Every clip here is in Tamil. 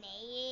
没。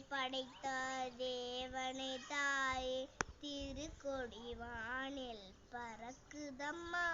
படைத்த தேவனை தாயே திருக்கொடி வானில் பறக்குதம்மா.